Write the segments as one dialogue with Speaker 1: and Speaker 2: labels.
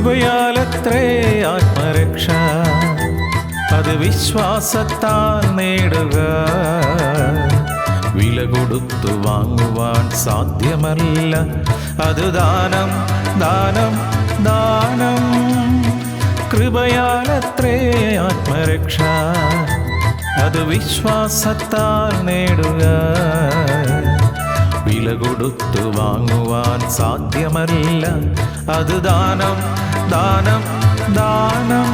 Speaker 1: കൃപയാലത്രേ ആത്മരക്ഷ. അത് വിശ്വാസത്താൽ നേടുക. വില കൊടുത്തു വാങ്ങുവാൻ സാധ്യമല്ല. അത് ദാനം ദാനം ദാനം. കൃപയാലത്രേ ആത്മരക്ഷ. അത് വിശ്വാസത്താൽ നേടുക. വില കൊടുത്തു വാങ്ങുവാൻ സാധ്യമല്ല. അത് ദാനം ദാനം ദാനം.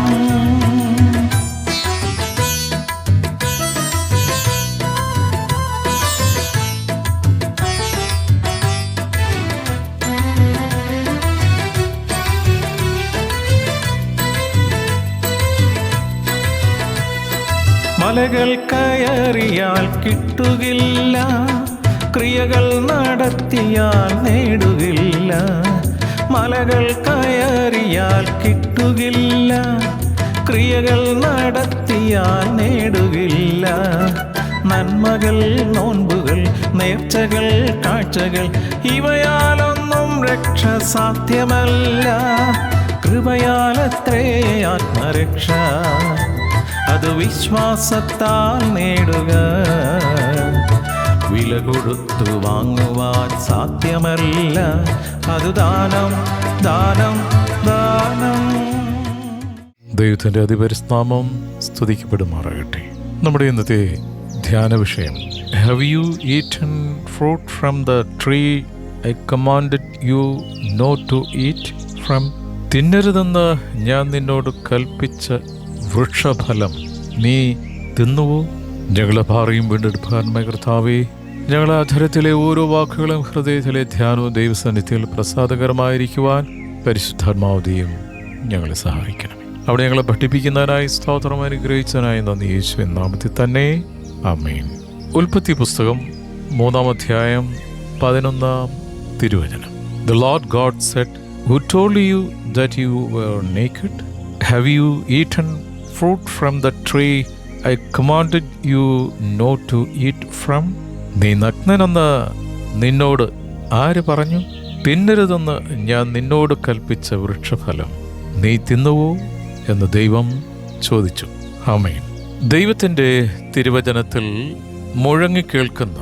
Speaker 1: മലകൾ കയറിയാൽ കിട്ടുകില്ല. ക്രിയകൾ നടത്തിയാൽ നേടുകില്ല. മലകൾ കയറിയാൽ കിട്ടുകില്ല. ക്രിയകൾ നടത്തിയാൽ നേടുകില്ല. നന്മകൾ നോൻപുകൾ നേർച്ചകൾ കാഴ്ചകൾ ഇവയാലൊന്നും രക്ഷ സാധ്യമല്ല കൃപയാലത്രേ ആത്മരക്ഷ. അത് വിശ്വാസത്താൽ നേടുക. വില കൊടുത്തു വാങ്ങുവാൻ സാധ്യമല്ല. അത് ദാനം ദാനം ദാനം.
Speaker 2: ദൈവത്തിന്റെ അതിപരിസ്നാമം സ്തുതിക്കപ്പെടുമാറാകട്ടെ. നമ്മുടെ ഇന്നത്തെ ധ്യാന വിഷയം have you eaten fruit from the tree I commanded you no to eat from തിന്നരുതെന്ന് ഞാൻ നിന്നോട് കൽപ്പിച്ച വൃക്ഷഫലം നീ തിന്നുവോ? ഞങ്ങളെ ഭാറിയും വീണ്ടെടുപ്പാൻമയ കർത്താവേ ഞങ്ങളെ അധരത്തിലെ ഓരോ വാക്കുകളും ഹൃദയത്തിലെ ധ്യാനവും ദൈവസന്നിധിയിൽ പ്രസാദകരമായിരിക്കുവാൻ പരിശുദ്ധാത്മാവതിയും ഞങ്ങളെ സഹായിക്കണം അവിടെ ഞങ്ങളെ പഠിപ്പിക്കുന്നതിനായി സ്തോത്രം അനുഗ്രഹിച്ചതിനായി നന്ദി യേശു നാമത്തിൽ തന്നെ. അമ്മയും ഉൽപ്പത്തി പുസ്തകം മൂന്നാം അധ്യായം പതിനൊന്നാം തിരുവചനം. The lord God said who told you that you were naked? Have you eaten fruit from the tree I commanded you not to eat from? നീ നഗ്നനെന്ന് നിന്നോട് ആര് പറഞ്ഞു? തിന്നരുതെന്ന് ഞാൻ നിന്നോട് കൽപ്പിച്ച വൃക്ഷഫലം നീ തിന്നുവോ? എന്ന് ദൈവം ചോദിച്ചു. ആമേൻ. ദൈവത്തിന്റെ തിരുവചനത്തിൽ മുഴങ്ങിക്കേൾക്കുന്ന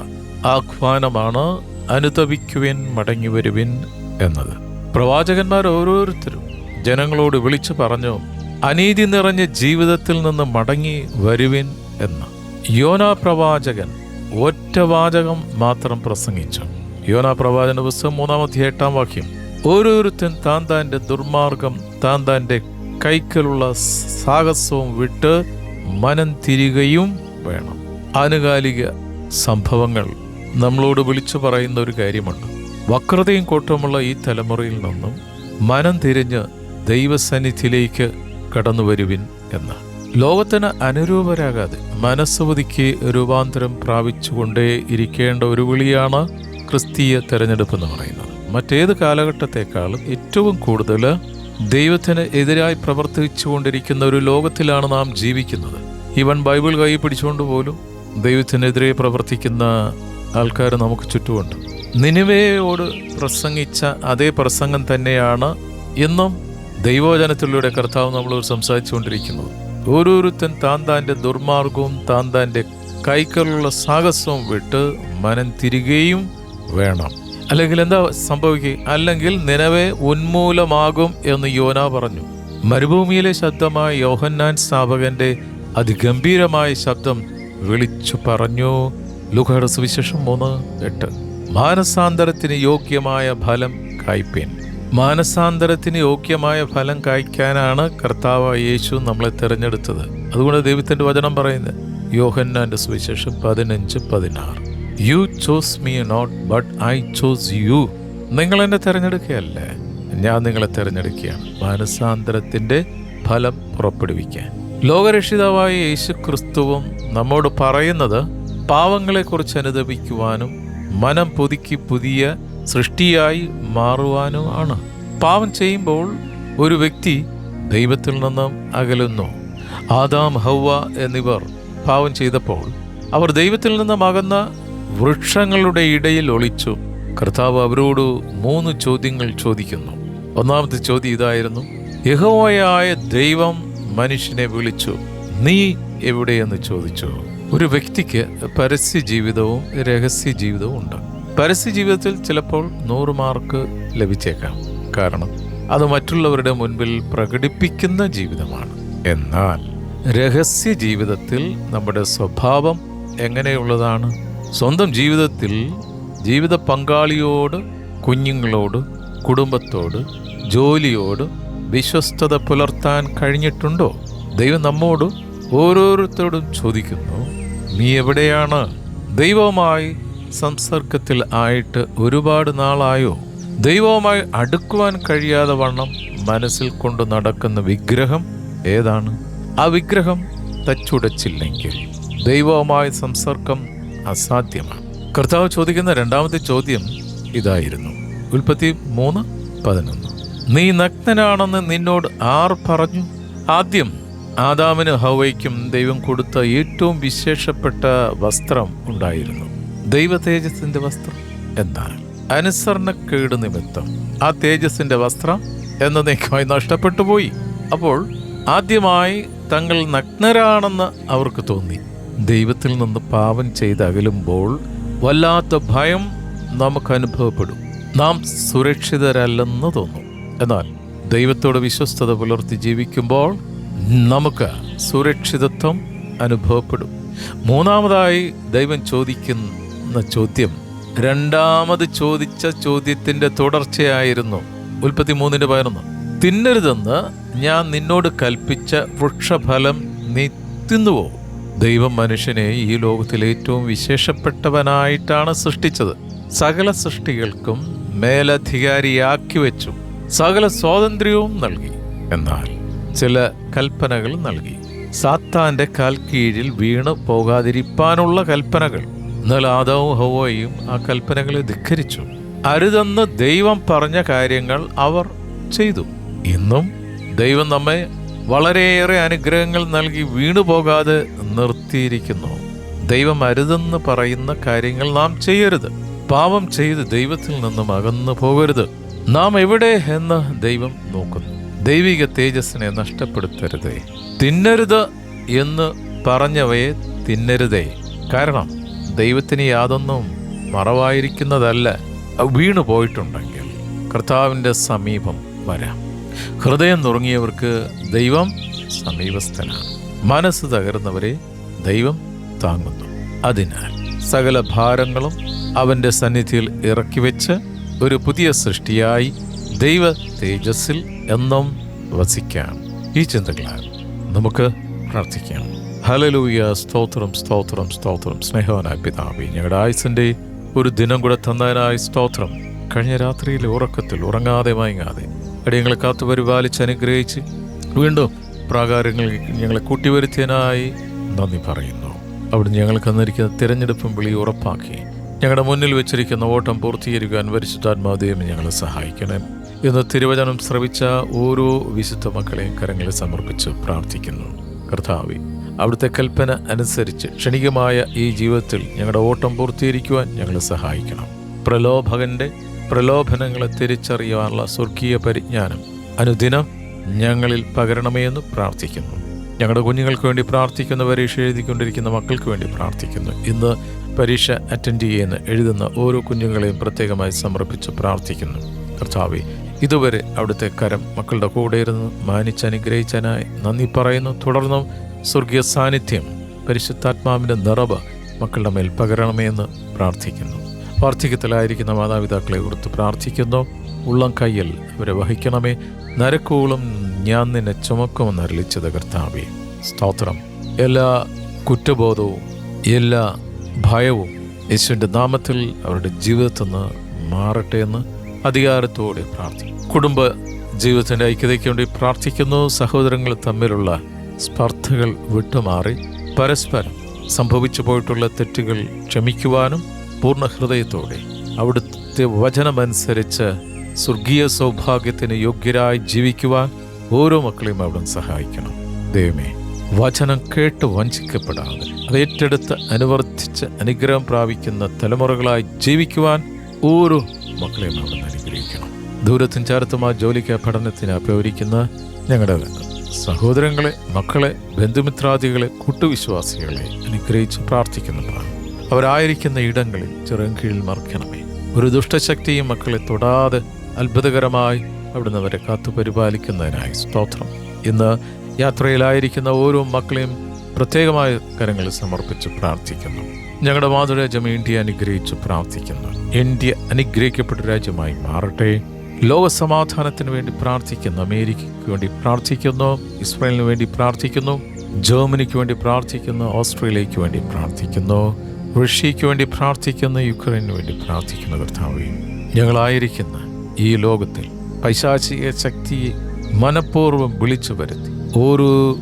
Speaker 2: ആഹ്വാനമാണ് അനുതപിക്കുവിൻ മടങ്ങി വരുവിൻ എന്നത്. പ്രവാചകന്മാർ ഓരോരുത്തരും ജനങ്ങളോട് വിളിച്ചു പറഞ്ഞു അനീതി നിറഞ്ഞ ജീവിതത്തിൽ നിന്ന് മടങ്ങി വരുവിൻ എന്ന്. യോനാ പ്രവാചകൻ ഒറ്റ വാചകം മാത്രം പ്രസംഗിച്ചു. യോനാ പ്രവാചന പുസ്തകം മൂന്നാമത്തെ എട്ടാം വാക്യം. ഓരോരുത്തൻ താൻ താന്റെ ദുർമാർഗം താൻ താന്റെ കൈക്കലുള്ള സാഹസവും വിട്ട് മനം തിരികയും വേണം. ആനുകാലിക സംഭവങ്ങൾ നമ്മളോട് വിളിച്ചു പറയുന്ന ഒരു കാര്യമുണ്ട്. വക്രതയും കോട്ടമുള്ള ഈ തലമുറയിൽ നിന്നും മനം തിരിഞ്ഞ് ദൈവസന്നിധിയിലേക്ക് കടന്നു വരുവിൻ എന്ന്. ലോകത്തിന് അനുരൂപരാകാതെ മനസ്സുവതിക്ക് രൂപാന്തരം പ്രാപിച്ചുകൊണ്ടേ ഇരിക്കേണ്ട ഒരു വിളിയാണ് ക്രിസ്തീയ തെരഞ്ഞെടുപ്പ് എന്ന് പറയുന്നത്. മറ്റേത് കാലഘട്ടത്തെക്കാളും ഏറ്റവും കൂടുതൽ ദൈവത്തിന് എതിരായി പ്രവർത്തിച്ചു കൊണ്ടിരിക്കുന്ന ഒരു ലോകത്തിലാണ് നാം ജീവിക്കുന്നത്. ഈവൻ ബൈബിൾ കൈ പിടിച്ചുകൊണ്ട് പോലും ദൈവത്തിനെതിരെ പ്രവർത്തിക്കുന്ന ആൾക്കാർ നമുക്ക് ചുറ്റുമുണ്ട്. നിനിവയോട് പ്രസംഗിച്ച അതേ പ്രസംഗം തന്നെയാണ് ഇന്നും ദൈവവചനത്തിലൂടെ കർത്താവ് നമ്മളോട് സംസാരിച്ചുകൊണ്ടിരിക്കുന്നത്. ഓരോരുത്തൻ താൻ താന്റെ ദുർമാർഗവും താൻ താന്റെ കൈക്കലുള്ള സാഹസവും വിട്ട് മനം തിരികെയും വേണം. അല്ലെങ്കിൽ എന്താ സംഭവിക്കുക? അല്ലെങ്കിൽ നിലവെ ഉന്മൂലമാകും എന്ന് യോന പറഞ്ഞു. മരുഭൂമിയിലെ ശബ്ദമായ യോഹന്നാൻ സ്ഥാപകന്റെ അതിഗംഭീരമായ ശബ്ദം വിളിച്ചു പറഞ്ഞു. ലുഹയുടെ സുവിശേഷം മൂന്ന് എട്ട്. മാനസാന്തരത്തിന് യോഗ്യമായ ഫലം കായ്പേൻ. മാനസാന്തരത്തിന് യോഗ്യമായ ഫലം കായ്ക്കാനാണ് കർത്താവ് യേശു നമ്മളെ തിരഞ്ഞെടുത്തത്. അതുകൊണ്ട് ദൈവത്തിന്റെ വചനം പറയുന്നത് യോഹന്നാന്റെ സുവിശേഷം പതിനഞ്ച് പതിനാറ്. You chose me not but I chose you നിങ്ങൾ എന്നെ തിരഞ്ഞെടുക്കുകയല്ലേ. ഞാൻ നിങ്ങളെ തിരഞ്ഞെടുക്കുകയാണ്. മാനസാന്തരത്തിന്റെ ഫലം പുറപ്പെടുവിക്കാൻ. ലോകരക്ഷിതാവായ യേശു ക്രിസ്തുവും നമ്മോട് പറയുന്നത് പാവങ്ങളെക്കുറിച്ച് അനുദപിക്കുവാനും മനം പുതുക്കി പുതിയ സൃഷ്ടിയായി മാറുവാനും ആണ്. പാവം ചെയ്യുമ്പോൾ ഒരു വ്യക്തി ദൈവത്തിൽ നിന്നും അകലുന്നു. ആദാം ഹൗവ എന്നിവർ പാവം ചെയ്തപ്പോൾ അവർ ദൈവത്തിൽ നിന്നും അകന്ന വൃക്ഷങ്ങളുടെ ഇടയിൽ ഒളിച്ചു. കർത്താവ് അവരോട് മൂന്ന് ചോദ്യങ്ങൾ ചോദിക്കുന്നു. ഒന്നാമത്തെ ചോദ്യം ഇതായിരുന്നു. യഹോവയായ ദൈവം മനുഷ്യനെ വിളിച്ചു. നീ എവിടെയെന്ന് ചോദിച്ചു? ഒരു വ്യക്തിക്ക് പരസ്യ ജീവിതവും രഹസ്യ ജീവിതവും ഉണ്ട്. പരസ്യ ജീവിതത്തിൽ ചിലപ്പോൾ നൂറ് മാർക്ക് ലഭിച്ചേക്കാം. കാരണം അത് മറ്റുള്ളവരുടെ മുൻപിൽ പ്രകടിപ്പിക്കുന്ന ജീവിതമാണ്. എന്നാൽ രഹസ്യ ജീവിതത്തിൽ നമ്മുടെ സ്വഭാവം എങ്ങനെയുള്ളതാണ്? സ്വന്തം ജീവിതത്തിൽ ജീവിത പങ്കാളിയോട് കുഞ്ഞുങ്ങളോട് കുടുംബത്തോട് ജോലിയോട് വിശ്വസ്തത പുലർത്താൻ കഴിഞ്ഞിട്ടുണ്ടോ? ദൈവം നമ്മോട് ഓരോരുത്തരോടും ചോദിക്കുന്നു നീ എവിടെയാണ്? ദൈവവുമായി സംസർഗത്തിൽ ആയിട്ട് ഒരുപാട് നാളായോ? ദൈവവുമായി അടുക്കുവാൻ കഴിയാതെ വണ്ണം മനസ്സിൽ കൊണ്ട് നടക്കുന്ന വിഗ്രഹം ഏതാണ്? ആ വിഗ്രഹം തച്ചുടച്ചില്ലെങ്കിൽ ദൈവവുമായ സംസർഗം അസാധ്യമാണ്. കർത്താവ് ചോദിക്കുന്ന രണ്ടാമത്തെ ചോദ്യം ഇതായിരുന്നു. ഉൽപ്പത്തി മൂന്ന് പതിനൊന്ന്. നീ നഗ്നനാണെന്ന് നിന്നോട് ആർ പറഞ്ഞു? ആദ്യം ആദാമിന് ഹവയ്ക്കും ദൈവം കൊടുത്ത ഏറ്റവും വിശേഷപ്പെട്ട വസ്ത്രം ഉണ്ടായിരുന്നു. ദൈവ തേജസ്സിന്റെ വസ്ത്രം എന്നാൽ അനുസരണക്കേട് നിമിത്തം. ആ തേജസ്സിന്റെ വസ്ത്രം എന്നേക്കുമായി നഷ്ടപ്പെട്ടു പോയി. അപ്പോൾ ആദ്യമായി തങ്ങൾ നഗ്നരാണെന്ന് അവർക്ക് തോന്നി. ദൈവത്തിൽ നിന്ന് പാവം ചെയ്ത് അകലുമ്പോൾ വല്ലാത്ത ഭയം നമുക്ക് അനുഭവപ്പെടും. നാം സുരക്ഷിതരല്ലെന്ന് തോന്നും. എന്നാൽ ദൈവത്തോട് വിശ്വസ്തത പുലർത്തി ജീവിക്കുമ്പോൾ നമുക്ക് സുരക്ഷിതത്വം അനുഭവപ്പെടും. മൂന്നാമതായി ദൈവം ചോദിക്കുന്ന ചോദ്യം രണ്ടാമത് ചോദിച്ച ചോദ്യത്തിന്റെ തുടർച്ചയായിരുന്നു. ഉൽപ്പത്തി മൂന്നിന്റെ പതിനൊന്ന്. തിന്നരുതെന്ന് ഞാൻ നിന്നോട് കൽപ്പിച്ച വൃക്ഷഫലം നീ തിന്നുവോ? ദൈവം മനുഷ്യനെ ഈ ലോകത്തിൽ ഏറ്റവും വിശേഷപ്പെട്ടവനായിട്ടാണ് സൃഷ്ടിച്ചത്. സകല സൃഷ്ടികൾക്കും മേലധികാരിയാക്കി വെച്ചു സകല സ്വാതന്ത്ര്യവും നൽകി. എന്നാൽ ചില കൽപ്പനകൾ നൽകി. സാത്താന്റെ കാൽ കീഴിൽ വീണ് പോകാതിരിപ്പാനുള്ള കൽപ്പനകൾ. എന്നാൽ ആദവും ഹവയും ആ കൽപ്പനകളെ ധിക്കരിച്ചു. അരുതെന്ന് ദൈവം പറഞ്ഞ കാര്യങ്ങൾ അവർ ചെയ്തു. ഇന്നും ദൈവം നമ്മെ വളരെയേറെ അനുഗ്രഹങ്ങൾ നൽകി വീണു പോകാതെ നിർത്തിയിരിക്കുന്നു. ദൈവം അരുതെന്ന് പറയുന്ന കാര്യങ്ങൾ നാം ചെയ്യരുത്. പാപം ചെയ്ത് ദൈവത്തിൽ നിന്നും അകന്നു പോകരുത്. നാം എവിടെ എന്ന് ദൈവം നോക്കുന്നു. ദൈവിക തേജസ്സിനെ നഷ്ടപ്പെടുത്തരുതേ. തിന്നരുത് എന്ന് പറഞ്ഞവയെ തിന്നരുതേ. കാരണം ദൈവത്തിന് യാതൊന്നും മറവായിരിക്കുന്നതല്ല. വീണു പോയിട്ടുണ്ടെങ്കിൽ കർത്താവിന്റെ സമീപം വരാം. ഹൃദയം നുറങ്ങിയവർക്ക് ദൈവം സമീപസ്ഥനാണ്. മനസ്സ് തകർന്നവരെ ദൈവം താങ്ങുന്നു. അതിനാൽ സകല ഭാരങ്ങളും അവന്റെ സന്നിധിയിൽ ഇറക്കി വെച്ച് ഒരു പുതിയ സൃഷ്ടിയായി ദൈവ തേജസ്സിൽ എന്നും വസിക്കാം. ഈ ചിന്തകളാൽ നമുക്ക് പ്രാർത്ഥിക്കാം. ഹലലൂയ സ്തോത്രം സ്തോത്രം സ്തോത്രം. സ്നേഹവനായ പിതാവി ഞങ്ങളുടെ ആയുസിന്റെ ഒരു ദിനം കൂടെ തന്നതിനായി സ്തോത്രം. കഴിഞ്ഞ രാത്രിയിൽ ഉറക്കത്തിൽ ഉറങ്ങാതെ മയങ്ങാതെ അടിയങ്ങളെ കാത്തു പരിപാലിച്ച് അനുഗ്രഹിച്ച് വീണ്ടും പ്രാകാരങ്ങൾ ഞങ്ങളെ കൂട്ടിവരുത്തിയതിനായി നന്ദി പറയുന്നു. അവിടെ ഞങ്ങൾക്ക് തന്നിരിക്കുന്ന തിരഞ്ഞെടുപ്പും വിളി ഉറപ്പാക്കി. ഞങ്ങളുടെ മുന്നിൽ വെച്ചിരിക്കുന്ന ഓട്ടം പൂർത്തീകരിക്കാൻ പരിശുദ്ധാത്മാദേവം ഞങ്ങളെ സഹായിക്കണം ഇന്ന് തിരുവചനം ശ്രവിച്ച ഓരോ വിശുദ്ധ മക്കളെയും കരങ്ങളിൽ സമർപ്പിച്ച് പ്രാർത്ഥിക്കുന്നു. കർത്താവി അവിടുത്തെ കൽപ്പന അനുസരിച്ച് ക്ഷണികമായ ഈ ജീവിതത്തിൽ ഞങ്ങളുടെ ഓട്ടം പൂർത്തീകരിക്കുവാൻ ഞങ്ങളെ സഹായിക്കണം. പ്രലോഭകന്റെ പ്രലോഭനങ്ങളെ തിരിച്ചറിയാനുള്ള സ്വർഗീയ പരിജ്ഞാനം അനുദിനം ഞങ്ങളിൽ പകരണമേ എന്ന് പ്രാർത്ഥിക്കുന്നു. ഞങ്ങളുടെ കുഞ്ഞുങ്ങൾക്ക് വേണ്ടി പ്രാർത്ഥിക്കുന്ന പരീക്ഷ എഴുതിക്കൊണ്ടിരിക്കുന്ന മക്കൾക്ക് വേണ്ടി പ്രാർത്ഥിക്കുന്നു. ഇന്ന് പരീക്ഷ അറ്റൻഡ് ചെയ്യുന്ന എഴുതുന്ന ഓരോ കുഞ്ഞുങ്ങളെയും പ്രത്യേകമായി സമർപ്പിച്ച് പ്രാർത്ഥിക്കുന്നു. കർത്താവെ ഇതുവരെ അവിടുത്തെ കരം മക്കളുടെ കൂടെ ഇരുന്ന് മാനിച്ചനുഗ്രഹിച്ചനായി നന്ദി പറയുന്നു. തുടർന്നും സ്വർഗീയ സാന്നിധ്യം പരിശുദ്ധാത്മാവിന്റെ നിറവ് മക്കളുടെ മേൽ പകരണമേ എന്ന് പ്രാർത്ഥിക്കുന്നു. വാർദ്ധക്യത്തിലായിരിക്കുന്ന മാതാപിതാക്കളെ ഓർത്ത് പ്രാർത്ഥിക്കുന്നു. ഉള്ളം കയ്യിൽ അവരെ വഹിക്കണമേ. നരക്കോളം ഞാൻ നിന്നെ ചുമക്കുമെന്ന് അരളിച്ചത് കർത്താവെ. സ്തോത്രം. എല്ലാ കുറ്റബോധവും എല്ലാ ഭയവും യേശുവിന്റെ നാമത്തിൽ അവരുടെ ജീവിതത്തിൽ നിന്ന് മാറട്ടെ എന്ന് അധികാരത്തോടെ പ്രാർത്ഥിക്കും കുടുംബ ജീവിതത്തിന്റെ ഐക്യതയ്ക്ക് വേണ്ടി പ്രാർത്ഥിക്കുന്നു. സഹോദരങ്ങൾ തമ്മിലുള്ള സ്പർദ്ധകൾ വിട്ടുമാറി പരസ്പരം സംഭവിച്ചു പോയിട്ടുള്ള തെറ്റുകൾ ക്ഷമിക്കുവാനും പൂർണ ഹൃദയത്തോടെ അവിടുത്തെ വചനമനുസരിച്ച് സ്വർഗീയ സൗഭാഗ്യത്തിന് യോഗ്യരായി ജീവിക്കുവാൻ ഓരോ മക്കളെയും അവിടെ സഹായിക്കണം. ദൈവമേ വചനം കേട്ട് വഞ്ചിക്കപ്പെടാതെ അത് ഏറ്റെടുത്ത് അനുവർത്തിച്ച് അനുഗ്രഹം പ്രാപിക്കുന്ന തലമുറകളായി ജീവിക്കുവാൻ ഓരോ മക്കളെയും അവിടെ അനുഗ്രഹിക്കണം. ദൂരത്തും ചേർത്തുമായ ജോലിക്ക് പഠനത്തിന് അപകരിക്കുന്ന ഞങ്ങളുടെ സഹോദരങ്ങളെ മക്കളെ ബന്ധുമിത്രാദികളെ കൂട്ടുവിശ്വാസികളെ അനുഗ്രഹിച്ച് പ്രാർത്ഥിക്കുന്നു അവരായിരിക്കുന്ന ഇടങ്ങളിൽ ചെറും കീഴിൽ മറക്കണമേ. ഒരു ദുഷ്ടശക്തിയും മക്കളെ തൊടാതെ അത്ഭുതകരമായി അവിടുന്ന് അവരെ കാത്തു പരിപാലിക്കുന്നതിനായി സ്തോത്രം. ഇന്ന് യാത്രയിലായിരിക്കുന്ന ഓരോ മക്കളെയും പ്രത്യേകമായ കരങ്ങളിൽ സമർപ്പിച്ച് പ്രാർത്ഥിക്കുന്നു. ഞങ്ങളുടെ മാതൃരാജ്യം ഇന്ത്യ അനുഗ്രഹിച്ച് പ്രാർത്ഥിക്കുന്നു. ഇന്ത്യ അനുഗ്രഹിക്കപ്പെട്ട രാജ്യമായി മാറട്ടെ. ലോക സമാധാനത്തിന് വേണ്ടി പ്രാർത്ഥിക്കുന്നു. അമേരിക്കയ്ക്ക് വേണ്ടി പ്രാർത്ഥിക്കുന്നു. ഇസ്രായേലിന് വേണ്ടി പ്രാർത്ഥിക്കുന്നു. ജർമ്മനിക്ക് വേണ്ടി പ്രാർത്ഥിക്കുന്നു. ഓസ്ട്രേലിയയ്ക്ക് വേണ്ടി പ്രാർത്ഥിക്കുന്നു. റഷ്യയ്ക്ക് വേണ്ടി പ്രാർത്ഥിക്കുന്നു. യുക്രൈനു വേണ്ടി പ്രാർത്ഥിക്കുന്നു കർത്താവേ. ഞങ്ങളായിരിക്കുന്ന ഈ ലോകത്തിൽ പൈശാചിക ശക്തിയെ മനഃപൂർവം വിളിച്ചു വരുത്തി. ഓരോ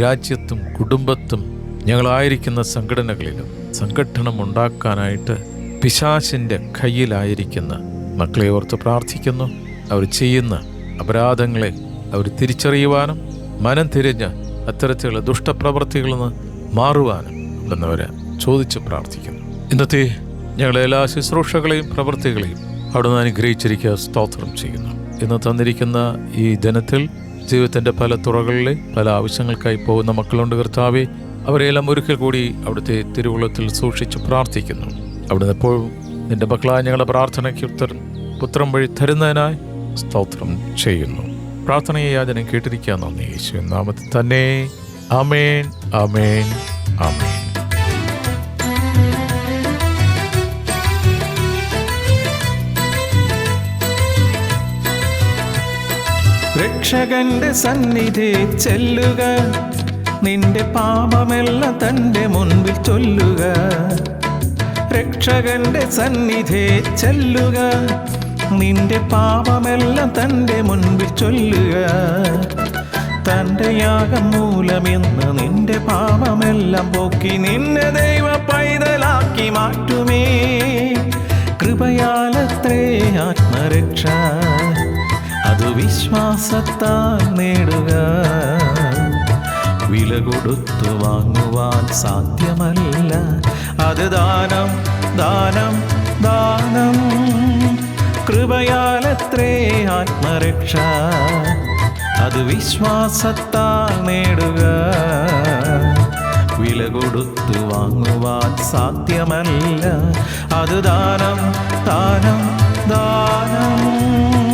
Speaker 2: രാജ്യത്തും കുടുംബത്തും ഞങ്ങളായിരിക്കുന്ന സംഘടനകളിലും സംഘടനം ഉണ്ടാക്കാനായിട്ട് പിശാചിന്റെ കയ്യിലായിരിക്കുന്ന മക്കളെ ഓർത്ത് പ്രാർത്ഥിക്കുന്നു. അവർ ചെയ്യുന്ന അപരാധങ്ങളെ അവർ തിരിച്ചറിയുവാനും മനം തിരിഞ്ഞ് അത്തരത്തിലുള്ള ദുഷ്ടപ്രവൃത്തികളിൽ നിന്ന് മാറുവാനും എന്നവരെ ചോദിച്ച് പ്രാർത്ഥിക്കുന്നു. ഇന്നത്തെ ഞങ്ങളെ എല്ലാ ശുശ്രൂഷകളെയും പ്രവൃത്തികളെയും അവിടുന്ന് അനുഗ്രഹിച്ചിരിക്കുക സ്തോത്രം ചെയ്യുന്നു. ഇന്ന് തന്നിരിക്കുന്ന ഈ ദിനത്തിൽ ജീവിതത്തിന്റെ പല തുറകളിലെ പല ആവശ്യങ്ങൾക്കായി പോകുന്ന മക്കളുണ്ട് കർത്താവെ അവരെല്ലാം ഒരിക്കൽ കൂടി അവിടുത്തെ തിരുവുള്ളത്തിൽ സൂക്ഷിച്ച് പ്രാർത്ഥിക്കുന്നു. അവിടുന്ന് എപ്പോഴും നിന്റെ മക്കളായ ഞങ്ങളുടെ പ്രാർത്ഥനയ്ക്ക് ഉത്തരം പുത്രം വഴി തരുന്നതിനായി സ്തോത്രം ചെയ്യുന്നു. പ്രാർത്ഥനയെ യാചന കേട്ടിരിക്കുക നന്ദി. യേശു നാമത്തിൽ തന്നെ. അമേൻ അമേൻ അമേൻ
Speaker 1: രക്ഷകന്റെ സന്നിധി ചെല്ലുക. നിന്റെ പാപമെല്ലാം തന്റെ മുൻപിൽ ചൊല്ലുക. രക്ഷകന്റെ സന്നിധി ചെല്ലുക. നിന്റെ പാപമെല്ലാം തന്റെ മുൻപിൽ ചൊല്ലുക. തന്റെ യാഗം മൂലമെന്ന് നിന്റെ പാപമെല്ലാം പോക്കി നിന്നെ ദൈവ പൈതലാക്കി മാറ്റുമേ. കൃപയാലത്രേ ആത്മരക്ഷ അത് വിശ്വാസത്താൽ നേടുക. വില കൊടുത്തു വാങ്ങുവാൻ സാധ്യമല്ല. അത് ദാനം ദാനം ദാനം. കൃപയാലത്രേ ആത്മരക്ഷ. അത് വിശ്വാസത്താൽ നേടുക. വില കൊടുത്തു വാങ്ങുവാൻ സാധ്യമല്ല. അത് ദാനം ദാനം ദാനം.